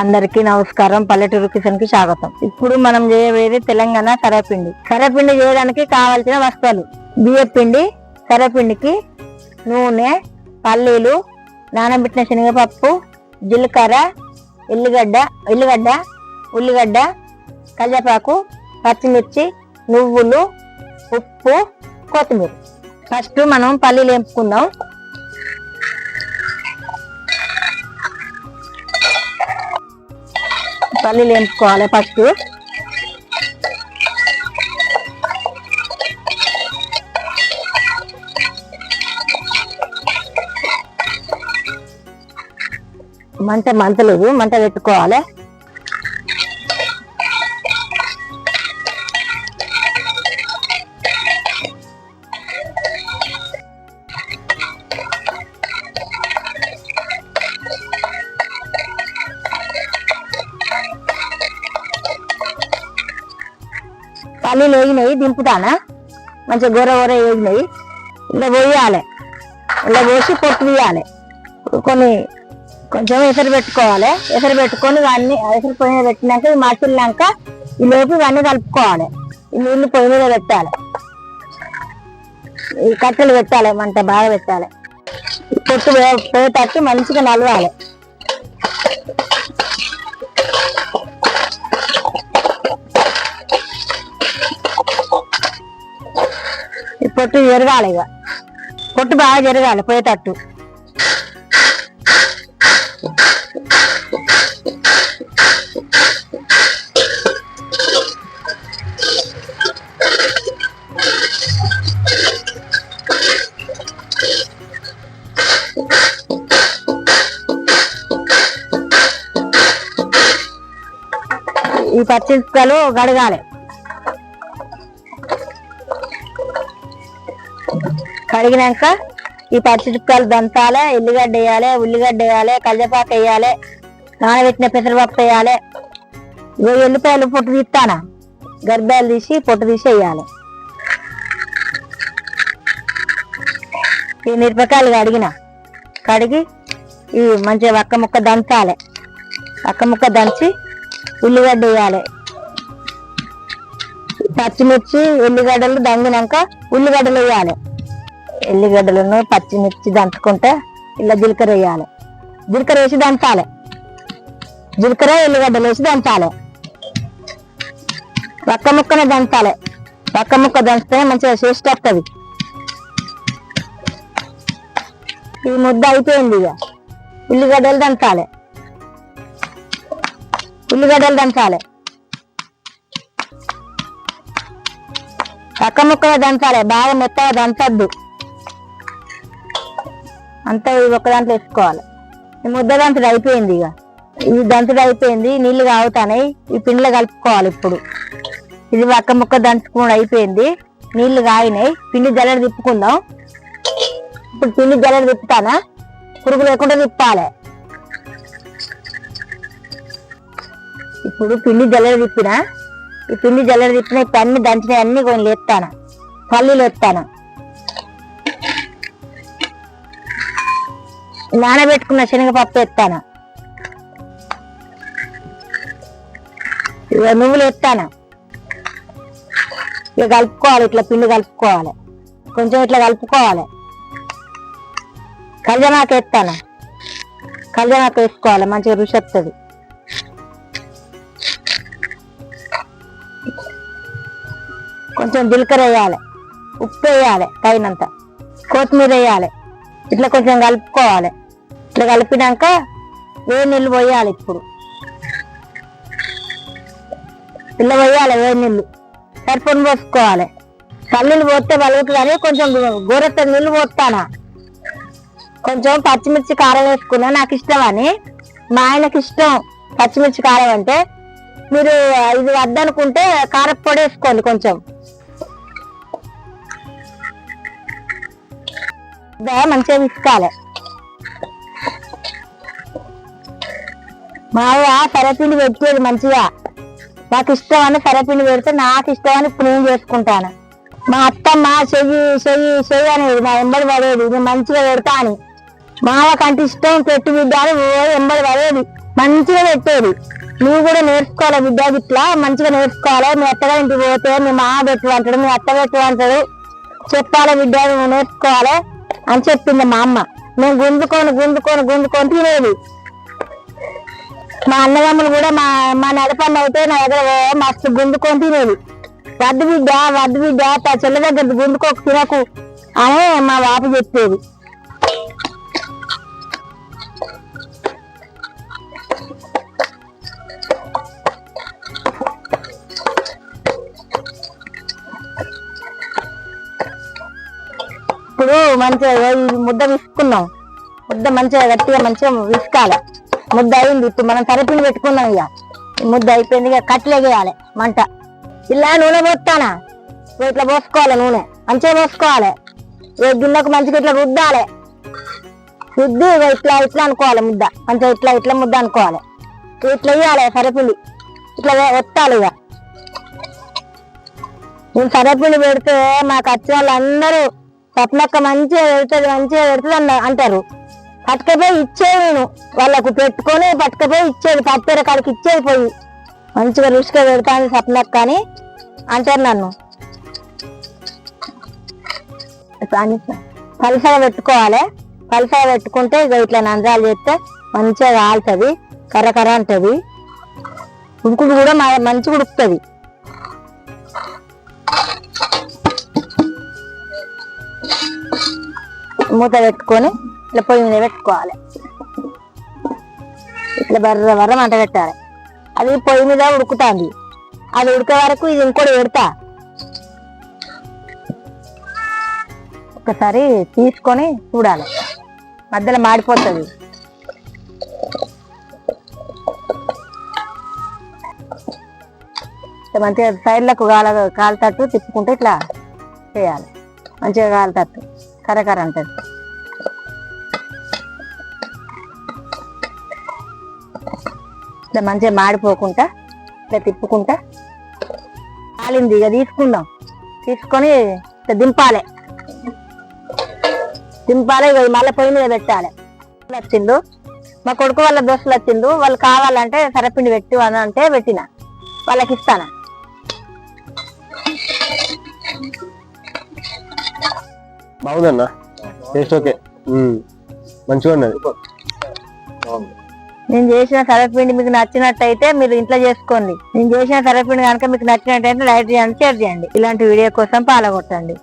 అందరికీ నమస్కారం. పల్లెటూరు కిషన్కి స్వాగతం. ఇప్పుడు మనం చేయబోయేది తెలంగాణ సరపిండి సరపిండి చేయడానికి కావాల్సిన వస్తువులు. బియ్యం పిండి సరపిండికి నూనె పల్లీలు నానబెట్టిన శనగపప్పు జీలకర్ర ఎల్లిగడ్డ ఎల్లిగడ్డ ఉల్లిగడ్డ కల్జపాకు పచ్చిమిర్చి నువ్వులు ఉప్పు కొత్తిమీర. ఫస్ట్ మనం పల్లీలు వేపుకుందాం. పల్లీలు వేయించుకోవాలి ఫస్ట్. మంట మంటలేదు మంట పెట్టుకోవాలి. పల్లీలు వేగినాయి దింపుతానా? మంచిగా గోర గోర వేగినాయి ఇలా పోయాలి. ఇలా పోసి పొట్టు తీయాలి. కొన్ని కొంచెం ఎసరు పెట్టుకోవాలి. ఎసరు పెట్టుకొని ఇవన్నీ ఎసరు పొయ్యి మీద పెట్టినాక ఇవి మసిలినాక ఈ లోపు ఇవన్నీ కలుపుకోవాలి. ఈ నీళ్ళు పొయ్యి మీద పెట్టాలి. ఈ కట్టెలు పెట్టాలి మంట బాగా పెట్టాలి. పొట్టు పోయేటట్టు మంచిగా నలవాలి. పొట్టు జరగాలి ఇక. పొట్టు బాగా జరగాలి పోయేటట్టు. ఈ పచ్చిమిరపకాయలు గడగాలి. కడిగినాక ఈ పచ్చిమిరపకాయలు దంచాలి ఎల్లిగడ్డ వేయాలి ఉల్లిగడ్డ వేయాలి కల్జపాకు వేయాలి నానబెట్టిన పెసరపప్పు వేయాలి. ఇగో ఎల్లిపాయలు పొట్టు తీస్తానా? గర్భాలు తీసి పొట్టు తీసి వేయాలి. ఈ మిరపకాయలు కడిగిన. కడిగి ఈ మంచిగా వక్క ముక్క దంచాలి. వక్క ముక్క దంచి ఉల్లిగడ్డ వేయాలి. పచ్చిమిర్చి ఉల్లిగడ్డలు దంగినాక ఉల్లిగడ్డలు వేయాలి. ఎల్లిగడ్డలను పచ్చిమిర్చి దంచుకుంటే ఇలా జీలకర్ర వేయాలి. జీలకర్ర వేసి దంచాలి. జీలకర్ర ఎల్లిగడ్డలు వేసి దంచాలి. ఒక్క ముక్కనే దంచాలి. ఒక్క ముక్క దంచితే మంచిగా టేస్ట్ వస్తుంది ఈ ముద్ద అయిపోయింది ఇక. ఉల్లిగడ్డలు దంచాలి. ఉల్లిగడ్డలు దంచాలి. పక్క ముక్కలు దంచాలి. బాగా మెత్తగా దంచద్దు. అంతా ఇది ఒక దాంట్లో వేసుకోవాలి. ఈ ముద్ద దంతుడు అయిపోయింది ఇక. ఇది దంతుడు అయిపోయింది నీళ్ళు కాగుతాయి ఈ పిండిలో కలుపుకోవాలి ఇప్పుడు. ఇది ఒక్క ముక్క దంచుకోవడం అయిపోయింది నీళ్ళు కాగినాయి పిండి జల్లెడ తిప్పుకుందాం. ఇప్పుడు పిండి జల్లెడ తిప్పుతానా? పురుగు లేకుండా తిప్పాలి. ఇప్పుడు పిండి జల్లెడ తిప్పిన ఈ పిండి జల్లెడ తిప్పిన ఇప్పుడు అన్ని దంచిన అన్ని కొన్ని ఎత్తాను పల్లీలు వేస్తాను నానబెట్టుకున్న శనగపప్పు ఎత్తాను. ఇక నువ్వులు ఎత్తాను. ఇక కలుపుకోవాలి ఇట్లా పిండి కలుపుకోవాలి. కొంచెం ఇట్లా కలుపుకోవాలి. కళ్యాణాకు ఎత్తాను. కళ్యాణాకు వేసుకోవాలి మంచిగా రుచి వస్తుంది. కొంచెం జీలకర్ర వేయాలి ఉప్పు వేయాలి తగినంత. కొత్తిమీర వేయాలి. ఇట్లా కొంచెం కలుపుకోవాలి. ఇట్లా కలిపినాక వేడి నీళ్ళు పోయాలి ఇప్పుడు. ఇట్లా పోయాలి వేడి నీళ్ళు. సరిపొని పోసుకోవాలి. పల్లీలు పోస్తే పలుకుతుంది కొంచెం గోరెత్త నీళ్ళు పోస్తానా కొంచెం పచ్చిమిర్చి కారం వేసుకున్నా నాకు ఇష్టం అని. మా ఆయనకి ఇష్టం పచ్చిమిర్చి కారం అంటే. మీరు ఇది వద్దనుకుంటే కారప్పొడి వేసుకోండి కొంచెం. మంచిగా విసుకాలి మావ సరపిండి పెట్టేది మంచిగా. నాకు ఇష్టం అని సరపిండి పెడితే నాకు ఇష్టం అని ఇప్పుడు నేను చేసుకుంటాను. మా అత్తమ్మ చెయ్యి చెయ్యి చెయ్యి అనేది నా ఎంబడి పడేది. నేను మంచిగా పెడతా అని. మావ కంటి ఇష్టం పెట్టి బిడ్డ అని ఎంబడి పడేది. మంచిగా పెట్టేది. నువ్వు కూడా నేర్చుకోవాలి బిడ్డ ఇట్లా మంచిగా నేర్చుకోవాలి? మీ అత్తగా ఇంటికి పోతే మీ మా పెట్టు అంటాడు మీ అత్త పెట్టు అంటాడు. చెప్పాలి బిడ్డ నువ్వు నేర్చుకోవాలి? అని చెప్పింది మా అమ్మ. మేము గుంజుకొని గుంజుకొని గుంజుకొని తినేది. మా అన్నదమ్ములు కూడా మా మా నడపన్న అయితే నా దగ్గర మస్తు గుంజుకొని తినేది. వద్దు బిడ్డ వద్దు బిడ్డ తా చెల్ల దగ్గర గుంజుకోక తినకు అని మా బాబు చెప్పేది. మంచిగా ఈ ముద్ద విసుకున్నాం ముద్ద మంచిగా గట్టిగా మంచిగా విసుకాలి. ముద్ద అయింది. ఇప్పుడు మనం సరిపిండి పెట్టుకున్నాం ఇక. ముద్ద అయిపోయింది ఇక కట్లేగేయాలి మంట. ఇలా నూనె పోస్తానా? ఇట్లా పోసుకోవాలి నూనె. మంచిగా పోసుకోవాలి. గిన్నెకు మంచిగా ఇట్లా రుద్దాలి. రుద్ది ఇట్లా ఇట్లా అనుకోవాలి ముద్ద. మంచిగా ఇట్లా ఇట్లా ముద్ద అనుకోవాలి. ఇట్లా వేయాలి సరపిండి. ఇట్లా ఎత్తాలి ఇక. నేను సరపిండి పెడితే మాకు వచ్చిన వాళ్ళందరూ పట్నక్క మంచిగా పెడుతుంది మంచిగా పెడుతుంది అన్న అంటారు. పట్టుకపోయి ఇచ్చేది నేను. వాళ్ళకు పెట్టుకొని పట్టుకపోయి ఇచ్చేది పత్తెర కాడికి ఇచ్చేది పోయి. మంచిగా రుచిగా పెడతాను సప్నక్క అని అంటారు నన్ను. పలసగా పెట్టుకోవాలి. పలసగా పెట్టుకుంటే ఇక ఇట్లా నంజాలు చేస్తే మంచిగా కాలుతుంది కర్రకర్ర ఉంటుంది ఉడుకుడు కూడా మా- మంచిగా ఉడుకుతుంది. మూత పెట్టుకొని ఇట్లా పొయ్యి మీద పెట్టుకోవాలి. ఇట్లా బర్ర బర్ర మంట పెట్టాలి. అది పొయ్యి మీద ఉడుకుతుంది. అది ఉడికే వరకు ఇది ఇంకోటి పెడతా. ఒకసారి తీసుకొని చూడాలి. మధ్యలో మాడిపోతుంది. మంచిగా సైడ్లకు కాల కాలుతట్టు తిప్పుకుంటే ఇట్లా చేయాలి. మంచిగా కాలుతట్టు కరకర అంటది. ఇట్లా మంచిగా మాడిపోకుండా ఇట్లా తిప్పుకుంటా. కాలింది ఇక తీసుకుందాం. తీసుకొని ఇట్లా దింపాలి. దింపాలి ఇక మళ్ళీ పొయ్యి మీద పెట్టాలి. వచ్చిండు. మా కొడుకు వాళ్ళ దోస్తులు వచ్చిండు. వాళ్ళు కావాలంటే సరపిండి పెట్టి అని అంటే పెట్టిన. వాళ్ళకి ఇస్తాను? బాగుందన్న? Taste okay. మంచిగా ఉన్నది. నేను చేసిన సరపిండి మీకు నచ్చినట్టయితే మీరు ఇంట్లో చేసుకోండి. నేను చేసిన సరపిండి కనుక మీకు నచ్చినట్టయితే లైక్ చేయండి షేర్ చేయండి. ఇలాంటి వీడియో కోసం పాలగొట్టండి.